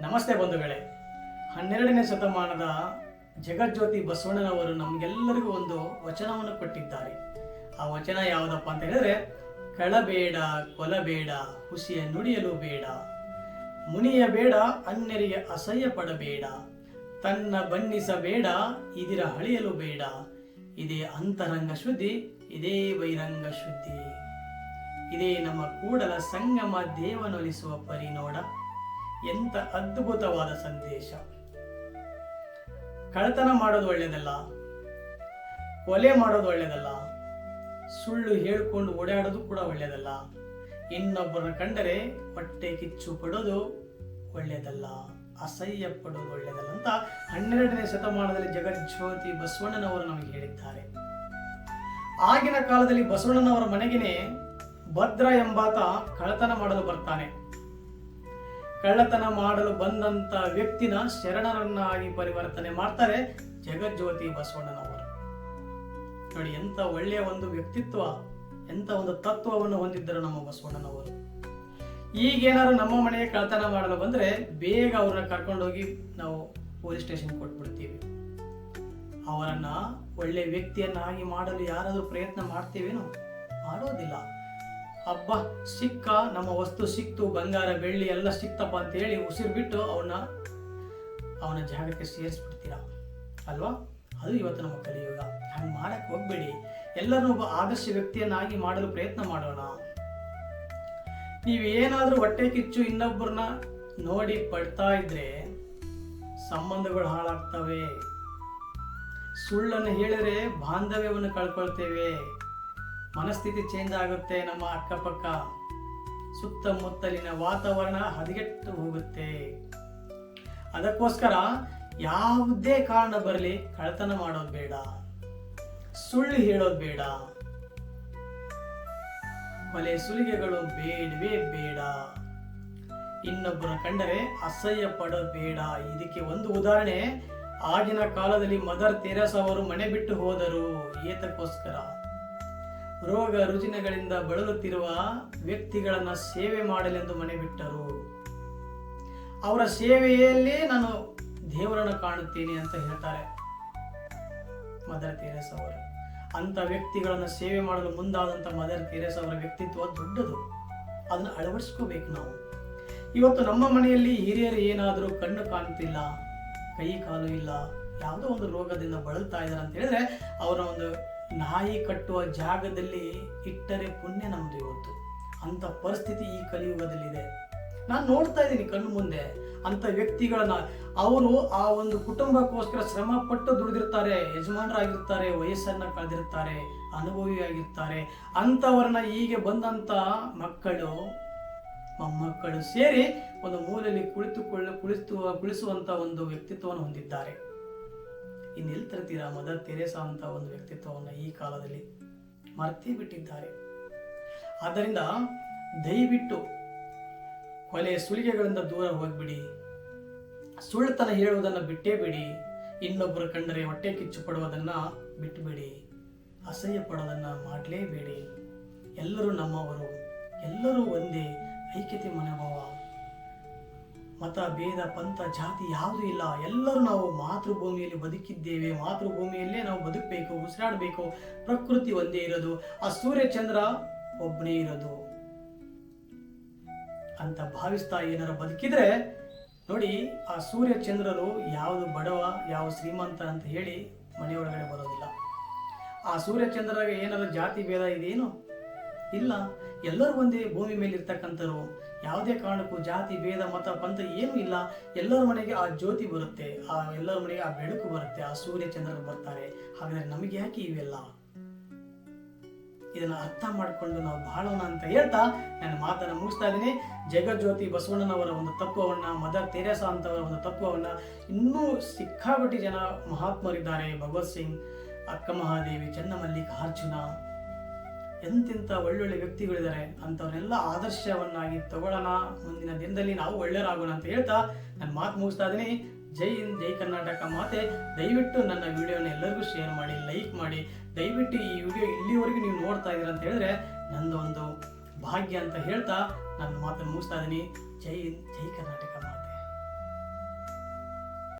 ನಮಸ್ತೆ ಬಂಧುಗಳೇ. ಹನ್ನೆರಡನೇ ಶತಮಾನದ ಜಗಜ್ಯೋತಿ ಬಸವಣ್ಣನವರು ನಮಗೆಲ್ಲರಿಗೂ ಒಂದು ವಚನವನ್ನು ಕೊಟ್ಟಿದ್ದಾರೆ. ಆ ವಚನ ಯಾವುದಪ್ಪ ಅಂತ ಹೇಳಿದ್ರೆ, ಕಳಬೇಡ, ಕೊಲಬೇಡ, ಹುಸಿಯ ನುಡಿಯಲು ಬೇಡ. ಮುನಿಯ ಬೇಡ, ಅನ್ಯರಿಗೆ ಅಸಹ್ಯ ಪಡಬೇಡ. ತನ್ನ ಬಣ್ಣಿಸಬೇಡ, ಇದಿರ ಹಳಿಯಲು ಬೇಡ. ಇದೇ ಅಂತರಂಗ ಶುದ್ಧಿ, ಇದೇ ಬಹಿರಂಗ ಶುದ್ಧಿ. ಇದೇ ನಮ್ಮ ಕೂಡಲ ಸಂಗಮ ದೇವನೊಲಿಸುವ ಪರಿನೋಡ ಎಂತ ಅದ್ಭುತವಾದ ಸಂದೇಶ. ಕಳತನ ಮಾಡೋದು ಒಳ್ಳೆಯದಲ್ಲ ಕೊಲೆ ಮಾಡೋದು ಒಳ್ಳೆಯದಲ್ಲ ಸುಳ್ಳು ಹೇಳ್ಕೊಂಡು ಓಡಾಡೋದು ಕೂಡ ಒಳ್ಳೆಯದಲ್ಲ ಇನ್ನೊಬ್ಬರನ್ನ ಕಂಡರೆ ಹೊಟ್ಟೆ ಕಿಚ್ಚು ಪಡೋದು ಒಳ್ಳೆಯದಲ್ಲ ಅಸಹ್ಯ ಪಡೋದು ಒಳ್ಳೆಯದಲ್ಲ ಅಂತ ಹನ್ನೆರಡನೇ ಶತಮಾನದಲ್ಲಿ ಜಗಜ್ಯೋತಿ ಬಸವಣ್ಣನವರು ನಮಗೆ ಹೇಳಿದ್ದಾರೆ. ಆಗಿನ ಕಾಲದಲ್ಲಿ ಬಸವಣ್ಣನವರ ಮನೆಗೆನೆ ಭದ್ರ ಎಂಬಾತ ಕಳತನ ಮಾಡಲು ಬರ್ತಾನೆ. ಕಳ್ಳತನ ಮಾಡಲು ಬಂದಂತ ವ್ಯಕ್ತಿನ ಶರಣರನ್ನಾಗಿ ಪರಿವರ್ತನೆ ಮಾಡ್ತಾರೆ ಜಗಜ್ಯೋತಿ ಬಸವಣ್ಣನವರು. ನೋಡಿ ಎಂತ ಒಳ್ಳೆಯ ಒಂದು ವ್ಯಕ್ತಿತ್ವ ಎಂತ ಒಂದು ತತ್ವವನ್ನು ಹೊಂದಿದ್ದರು ನಮ್ಮ ಬಸವಣ್ಣನವರು. ಈಗೇನಾದ್ರು ನಮ್ಮ ಮನೆಗೆ ಕಳ್ಳತನ ಮಾಡಲು ಬಂದ್ರೆ ಬೇಗ ಅವ್ರನ್ನ ಕರ್ಕೊಂಡೋಗಿ ನಾವು ಪೊಲೀಸ್ ಸ್ಟೇಷನ್ ಕೊಟ್ಬಿಡ್ತೀವಿ. ಅವರನ್ನ ಒಳ್ಳೆ ವ್ಯಕ್ತಿಯನ್ನಾಗಿ ಮಾಡಲು ಯಾರಾದರೂ ಪ್ರಯತ್ನ ಮಾಡ್ತೀವೇನೋ? ಮಾಡೋದಿಲ್ಲ. ಹಬ್ಬ ಸಿಕ್ಕ, ನಮ್ಮ ವಸ್ತು ಸಿಕ್ತು, ಬಂಗಾರ, ಬೆಳ್ಳಿ ಎಲ್ಲ ಸಿಕ್ತಪ್ಪ ಅಂತ ಹೇಳಿ ಉಸಿರು ಬಿಟ್ಟು ಅವನ್ನ ಅವನ ಜಾಗಕ್ಕೆ ಸೇರಿಸ್ಬಿಡ್ತೀರಾ? ಅಲ್ವಾ? ಅದು ಇವತ್ತು ನಮ್ಮ ಕಲಿಯುಗ ಹಂಗೆ ಮಾಡಕ್ಕೆ ಹೋಗ್ಬೇಡಿ. ಎಲ್ಲರೂ ಒಬ್ಬ ಆದರ್ಶ ವ್ಯಕ್ತಿಯನ್ನಾಗಿ ಮಾಡಲು ಪ್ರಯತ್ನ ಮಾಡೋಣ. ನೀವು ಏನಾದರೂ ಹೊಟ್ಟೆ ಕಿಚ್ಚು ಇನ್ನೊಬ್ಬರನ್ನ ನೋಡಿ ಪಡ್ತಾ ಇದ್ರೆ ಸಂಬಂಧಗಳು ಹಾಳಾಗ್ತವೆ. ಸುಳ್ಳನ್ನು ಹೇಳಿದ್ರೆ ಬಾಂಧವ್ಯವನ್ನು ಕಳ್ಕೊಳ್ತೇವೆ. ಮನಸ್ಥಿತಿ ಚೇಂಜ್ ಆಗುತ್ತೆ, ನಮ್ಮ ಅಕ್ಕಪಕ್ಕ ಸುತ್ತಮುತ್ತಲಿನ ವಾತಾವರಣ ಹದಗೆಟ್ಟು ಹೋಗುತ್ತೆ. ಅದಕ್ಕೋಸ್ಕರ ಯಾವುದೇ ಕಾರಣ ಬರಲಿ, ಕಳ್ಳತನ ಮಾಡೋದು ಬೇಡ, ಸುಳ್ಳು ಹೇಳೋದು ಬೇಡ ಕೊಲೆ ಸುಲಿಗೆಗಳು ಬೇಡವೇ ಬೇಡ. ಇನ್ನೊಬ್ಬರ ಕಂಡರೆ ಅಸಹ್ಯ ಪಡೋದು ಬೇಡ. ಇದಕ್ಕೆ ಒಂದು ಉದಾಹರಣೆ, ಆಗಿನ ಕಾಲದಲ್ಲಿ ಮದರ್ ತೇರಸ ಅವರು ಮನೆ ಬಿಟ್ಟು ಹೋದರು. ಏತಕ್ಕೋಸ್ಕರ? ರೋಗ ರುಜಿನಗಳಿಂದ ಬಳಲುತ್ತಿರುವ ವ್ಯಕ್ತಿಗಳನ್ನ ಸೇವೆ ಮಾಡಲೆಂದು ಮನೆ ಬಿಟ್ಟರು. ಅವರ ಸೇವೆಯಲ್ಲೇ ನಾನು ದೇವರನ್ನು ಕಾಣುತ್ತೇನೆ ಅಂತ ಹೇಳ್ತಾರೆ ಮದರ್ ತೆರೇಸ ಅವರು. ಅಂತ ವ್ಯಕ್ತಿಗಳನ್ನು ಸೇವೆ ಮಾಡಲು ಮುಂದಾದಂಥ ಮದರ್ ತೆರೇಸ ಅವರ ವ್ಯಕ್ತಿತ್ವ ದೊಡ್ಡದು. ಅದನ್ನ ಅಳವಡಿಸ್ಕೋಬೇಕು ನಾವು. ಇವತ್ತು ನಮ್ಮ ಮನೆಯಲ್ಲಿ ಹಿರಿಯರು ಏನಾದರೂ ಕಣ್ಣು ಕಾಣ್ತಿಲ್ಲ ಕೈ ಕಾಲು ಇಲ್ಲ, ಯಾವುದೋ ಒಂದು ರೋಗದಿಂದ ಬಳಲ್ತಾ ಇದ್ದಾರೆ ಅಂತ ಹೇಳಿದ್ರೆ, ಅವರ ಒಂದು ನಾಯಿ ಕಟ್ಟುವ ಜಾಗದಲ್ಲಿ ಇಟ್ಟರೆ ಪುಣ್ಯ ನಮ್ದು ಇವತ್ತು. ಅಂತ ಪರಿಸ್ಥಿತಿ ಈ ಕಲಿಯುಗದಲ್ಲಿದೆ. ನಾನು ನೋಡ್ತಾ ಇದ್ದೀನಿ ಕಣ್ಣು ಮುಂದೆ. ಅಂತ ವ್ಯಕ್ತಿಗಳನ್ನ ಅವರು ಆ ಒಂದು ಕುಟುಂಬಕ್ಕೋಸ್ಕರ ಶ್ರಮ ಪಟ್ಟು ದುಡಿದಿರ್ತಾರೆ, ಯಜಮಾನರಾಗಿರ್ತಾರೆ, ವಯಸ್ಸನ್ನ ಕಳೆದಿರ್ತಾರೆ, ಅನುಭವಿಯಾಗಿರ್ತಾರೆ. ಅಂಥವ್ರನ್ನ ಹೀಗೆ ಬಂದಂತ ಮಕ್ಕಳು, ಮೊಮ್ಮಕ್ಕಳು ಸೇರಿ ಒಂದು ಮೂಲೆಯಲ್ಲಿ ಕುಳಿತುಕೊಳ್ಳ, ಕುಳಿತು, ಕುಳಿಸುವಂತ ಒಂದು ವ್ಯಕ್ತಿತ್ವವನ್ನು ಹೊಂದಿದ್ದಾರೆ. ಇನ್ನೆಲ್ಲಿ ತರ್ತೀರಾ ಮದರ್ ತೆರೇಸಾ ಅಂತ ಒಂದು ವ್ಯಕ್ತಿತ್ವವನ್ನು ಈ ಕಾಲದಲ್ಲಿ ಮರ್ತೇ ಬಿಟ್ಟಿದ್ದಾರೆ ಆದ್ದರಿಂದ ದಯವಿಟ್ಟು ಕೊಲೆ ಸುಲಿಗೆಗಳಿಂದ ದೂರ ಹೋಗ್ಬಿಡಿ. ಸುಳ್ಳತನ ಹೇಳುವುದನ್ನು ಬಿಟ್ಟೇ ಬಿಡಿ. ಇನ್ನೊಬ್ಬರು ಕಂಡರೆ ಹೊಟ್ಟೆ ಕಿಚ್ಚು ಪಡುವುದನ್ನು ಬಿಟ್ಟುಬಿಡಿ ಅಸಹ್ಯ ಪಡೋದನ್ನು ಮಾಡಲೇಬೇಡಿ. ಎಲ್ಲರೂ ನಮ್ಮವರು, ಎಲ್ಲರೂ ಒಂದೇ ಐಕ್ಯತೆ ಮನೋಭಾವ. ಮತ, ಭೇದ, ಪಂಥ, ಜಾತಿ ಯಾವುದೂ ಇಲ್ಲ. ಎಲ್ಲರೂ ನಾವು ಮಾತೃಭೂಮಿಯಲ್ಲಿ ಬದುಕಿದ್ದೇವೆ. ಮಾತೃಭೂಮಿಯಲ್ಲೇ ನಾವು ಬದುಕಬೇಕು, ಉಸಿರಾಡಬೇಕು. ಪ್ರಕೃತಿ ಒಂದೇ ಇರೋದು. ಆ ಸೂರ್ಯ ಚಂದ್ರ ಒಬ್ಬನೇ ಇರೋದು. ಅಂತ ಭಾವಿಸ್ತಾ ಏನಾರು ಬದುಕಿದ್ರೆ, ನೋಡಿ, ಆ ಸೂರ್ಯ ಚಂದ್ರರು ಯಾವುದು ಬಡವ, ಯಾವ ಶ್ರೀಮಂತ ಅಂತ ಹೇಳಿ ಮನೆಯೊಳಗಡೆ ಬರೋದಿಲ್ಲ. ಆ ಸೂರ್ಯ ಚಂದ್ರಗೆ ಏನಾದ್ರು ಜಾತಿ, ಭೇದ ಇದೆಯೇನು ಇಲ್ಲ. ಎಲ್ಲರೂ ಒಂದೇ ಭೂಮಿ ಮೇಲೆ ಇರ್ತಕ್ಕಂಥವ್ರು ಯಾವುದೇ ಕಾರಣಕ್ಕೂ ಜಾತಿ, ಭೇದ, ಮತ, ಪಂಥ ಏನೂ ಇಲ್ಲ. ಎಲ್ಲರ ಮನೆಗೆ ಆ ಜ್ಯೋತಿ ಬರುತ್ತೆ. ಆ ಎಲ್ಲರ ಮನೆಗೆ ಆ ಬೆಳಕು ಬರುತ್ತೆ. ಆ ಸೂರ್ಯ ಚಂದ್ರರು ಬರ್ತಾರೆ. ಹಾಗಾದ್ರೆ ನಮಗೆ ಯಾಕೆ ಇವೆಲ್ಲ? ಇದನ್ನ ಅರ್ಥ ಮಾಡಿಕೊಂಡು ನಾವು ಬಾಳೋಣ ಅಂತ ಹೇಳ್ತಾ ನಾನು ಮಾತನ್ನ ಮುಗಿಸ್ತಾ ಇದ್ದೀನಿ. ಜಗಜ್ಯೋತಿ ಬಸವಣ್ಣನವರ ಒಂದು ತತ್ವವನ್ನ ಮದರ್ ತೆರೇಸಾ ಅಂತವರ ಒಂದು ತತ್ವವನ್ನ ಇನ್ನೂ ಸಿಕ್ಕಾಪಟ್ಟಿ ಜನ ಮಹಾತ್ಮರಿದ್ದಾರೆ. ಭಗವತ್ ಸಿಂಗ್, ಅಕ್ಕ ಮಹಾದೇವಿ ಚನ್ನಮಲ್ಲಿಕಾರ್ಜುನ ಎಂತೆಂಥ ಒಳ್ಳೊಳ್ಳೆ ವ್ಯಕ್ತಿಗಳಿದ್ದಾರೆ ಅಂಥವ್ರನ್ನೆಲ್ಲ ಆದರ್ಶವನ್ನಾಗಿ ತಗೊಳ್ಳೋಣ. ಮುಂದಿನ ದಿನದಲ್ಲಿ ನಾವು ಒಳ್ಳೆಯರಾಗೋಣ ಅಂತ ಹೇಳ್ತಾ ನನ್ನ ಮಾತು ಮುಗಿಸ್ತಾ ಇದ್ದೀನಿ. ಜೈ ಹಿಂದ್, ಜೈ ಕರ್ನಾಟಕ ಮಾತೆ. ದಯವಿಟ್ಟು ನನ್ನ ವಿಡಿಯೋನ ಎಲ್ಲರಿಗೂ ಶೇರ್ ಮಾಡಿ, ಲೈಕ್ ಮಾಡಿ. ದಯವಿಟ್ಟು ಈ ವಿಡಿಯೋ ಇಲ್ಲಿವರೆಗೂ ನೀವು ನೋಡ್ತಾ ಇದ್ದೀರ ಅಂತ ಹೇಳಿದ್ರೆ ನಂದು ಒಂದು ಭಾಗ್ಯ ಅಂತ ಹೇಳ್ತಾ ನನ್ನ ಮಾತನ್ನು ಮುಗಿಸ್ತಾ ಇದ್ದೀನಿ. ಜೈ ಹಿಂದ್, ಜೈ ಕರ್ನಾಟಕ